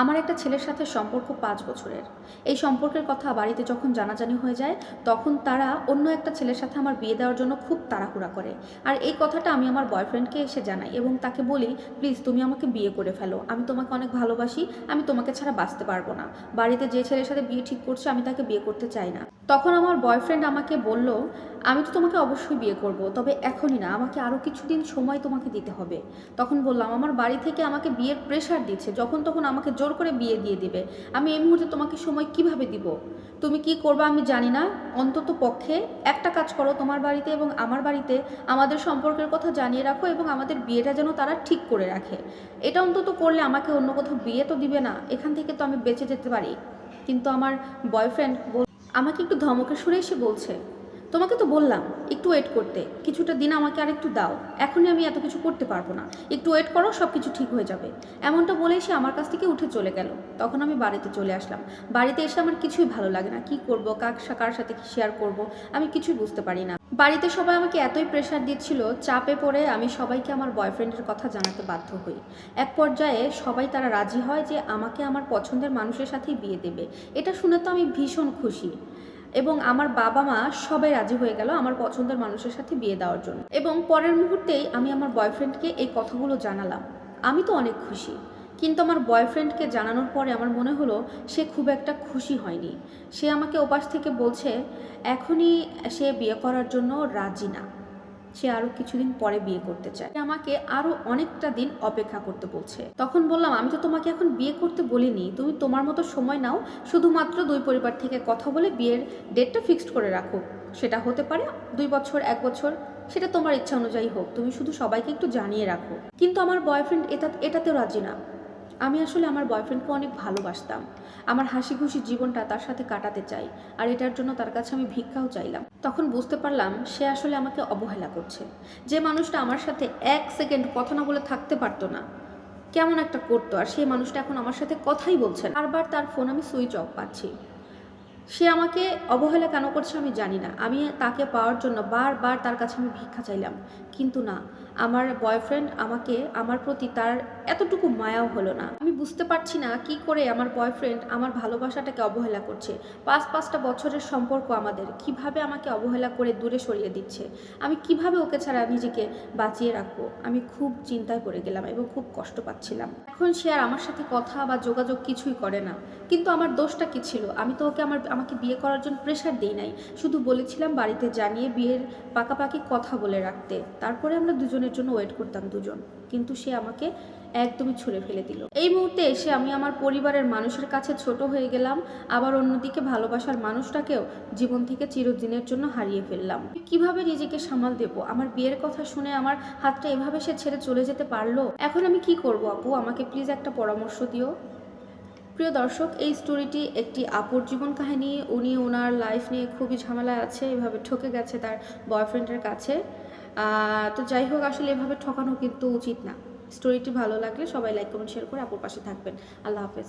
আমার একটা ছেলের সাথে সম্পর্ক পাঁচ বছরের। এই সম্পর্কের কথা বাড়িতে যখন জানাজানি হয়ে যায়, তখন তারা অন্য একটা ছেলের সাথে আমার বিয়ে দেওয়ার জন্য খুব তাড়াহুড়া করে। আর এই কথাটা আমি আমার বয়ফ্রেন্ডকে এসে জানাই এবং তাকে বলি, প্লিজ, তুমি আমাকে বিয়ে করে ফেলো। আমি তোমাকে অনেক ভালোবাসি। আমি তোমাকে ছাড়া বাঁচতে পারব না। বাড়িতে যে ছেলের সাথে বিয়ে ঠিক করছে, আমি তাকে বিয়ে করতে চাই না। তখন আমার বয়ফ্রেন্ড আমাকে বলল, আমি তো তোমাকে অবশ্যই বিয়ে করব, তবে এখনই না। আমাকে আরও কিছুদিন সময় তোমাকে দিতে হবে। তখন বললাম, আমার বাড়ি থেকে আমাকে বিয়ের প্রেশার দিচ্ছে। যখন তখন আমাকে জোর করে বিয়ে দিয়ে দিবে। আমি এই মুহূর্তে তোমাকে সময় কীভাবে দিব? তুমি কি করবে আমি জানি না। অন্তত পক্ষে একটা কাজ করো তোমার বাড়িতে এবং আমার বাড়িতে আমাদের সম্পর্কের কথা জানিয়ে রাখো এবং আমাদের বিয়েটা যেন তারা ঠিক করে রাখে। এটা অন্তত করলে আমাকে অন্য কোথাও বিয়ে তো দিবে না। এখান থেকে তো আমি বেঁচে যেতে পারি। কিন্তু আমার বয়ফ্রেন্ড আমাকে একটু ধমকের সুরে এসে বলছে তোমাকে তো বললাম, একটু ওয়েট করতে। কিছুটা দিন আমাকে আর একটু দাও। এখনই আমি এত কিছু করতে পারব না। একটু ওয়েট করো সব কিছু ঠিক হয়ে যাবে। এমনটা বলেই সে আমার কাছ থেকে উঠে চলে গেল। তখন আমি বাড়িতে চলে আসলাম। বাড়িতে এসে আমার কিছুই ভালো লাগে না। কি করব কাক কার সাথে শেয়ার করব, আমি কিছুই বুঝতে পারি না। বাড়িতে সবাই আমাকে এতই প্রেশার দিচ্ছিল, চাপে পড়ে আমি সবাইকে আমার বয়ফ্রেন্ডের কথা জানাতে বাধ্য হই। এক পর্যায়ে সবাই তারা রাজি হয় যে আমাকে আমার পছন্দের মানুষের সাথেই বিয়ে দেবে। এটা শুনে তো আমি ভীষণ খুশি। এবং আমার বাবা মা সবাই রাজি হয়ে গেল আমার পছন্দের মানুষের সাথে বিয়ে দেওয়ার জন্য। এবং পরের মুহূর্তেই আমি আমার বয়ফ্রেন্ডকে এই কথাগুলো জানালাম। আমি তো অনেক খুশি, কিন্তু আমার বয়ফ্রেন্ডকে জানানোর পরে আমার মনে হলো সে খুব একটা খুশি হয়নি। সে আমাকে ওপাশ থেকে বলছে, এখনই সে বিয়ে করার জন্য রাজি না। সে আরও কিছুদিন পরে বিয়ে করতে চায়। আমাকে আরও অনেকটা দিন অপেক্ষা করতে বলছে। তখন বললাম, আমি তো তোমাকে এখন বিয়ে করতে বলিনি। তুমি তোমার মতো সময় নাও। শুধুমাত্র দুই পরিবার থেকে কথা বলে বিয়ের ডেটটা ফিক্সড করে রাখো। সেটা হতে পারে দুই বছর, এক বছর। সেটা তোমার ইচ্ছা অনুযায়ী হোক। তুমি শুধু সবাইকে একটু জানিয়ে রাখো। কিন্তু আমার বয়ফ্রেন্ড এটা এটাতেও রাজি না। আমি আসলে আমার বয়ফ্রেন্ডকে অনেক ভালোবাসতাম। আমার হাসি খুশি জীবনটা তার সাথে কাটাতে চাই, আর এটার জন্য তার কাছে আমি ভিক্ষাও চাইলাম। তখন বুঝতে পারলাম সে আসলে আমাকে অবহেলা করছে। যে মানুষটা আমার সাথে এক সেকেন্ড কথা না বলে থাকতে পারতো না। কেমন একটা করতো, আর সেই মানুষটা এখন আমার সাথে কথাই বলছে বারবার তার ফোন আমি সুইচ অফ পাচ্ছি। সে আমাকে অবহেলা কেন করছে আমি জানি না। আমি তাকে পাওয়ার জন্য বারবার তার কাছে আমি ভিক্ষা চাইলাম। কিন্তু না, আমার বয়ফ্রেন্ড আমাকে, আমার প্রতি তার এতটুকু মায়াও হলো না। আমি বুঝতে পারছি না কি করে আমার বয়ফ্রেন্ড আমার ভালোবাসাটাকে অবহেলা করছে। পাঁচ পাঁচটা বছরের সম্পর্ক আমাদের, কীভাবে আমাকে অবহেলা করে দূরে সরিয়ে দিচ্ছে? আমি কীভাবে ওকে ছাড়া নিজেকে বাঁচিয়ে রাখব? আমি খুব চিন্তায় পড়ে গেলাম এবং খুব কষ্ট পাচ্ছিলাম। এখন সে আর আমার সাথে কথা বা যোগাযোগ কিছুই করে না। কিন্তু আমার দোষটা কি ছিল? আমি তো ওকে আমার, আমাকে বিয়ে করার জন্য প্রেশার দিই নাই। শুধু বলেছিলাম বাড়িতে জানিয়ে বিয়ের পাকাপাকি কথা বলে রাখতে। তারপরে আমরা দুজনের জন্য ওয়েট করতাম দুজন। কিন্তু সে আমাকে একদমই ছুঁড়ে ফেলে দিল। এই মুহূর্তে এসে আমি আমার পরিবারের মানুষের কাছে ছোট হয়ে গেলাম, আবার অন্যদিকে ভালোবাসার মানুষটাকেও জীবন থেকে চিরদিনের জন্য হারিয়ে ফেললাম। কীভাবে নিজেকে সামাল দেব? আমার বিয়ের কথা শুনে আমার হাতটা এভাবে সে ছেড়ে চলে যেতে পারল? এখন আমি কি করব আপু? আমাকে প্লিজ একটা পরামর্শ দিও। প্রিয় দর্শক, এই স্টোরিটি একটি আপুর জীবন কাহিনী। উনি ওনার লাইফ নিয়ে খুবই ঝামেলায় আছে, এভাবে ঠকে গেছে তার বয়ফ্রেন্ডের কাছে। তো যাই হোক, আসলে এভাবে ঠকানো কিন্তু উচিত না। স্টোরিটি ভালো লাগলে সবাই লাইক কমেন্ট শেয়ার করে আপুর পাশে থাকবেন। আল্লাহ হাফেজ।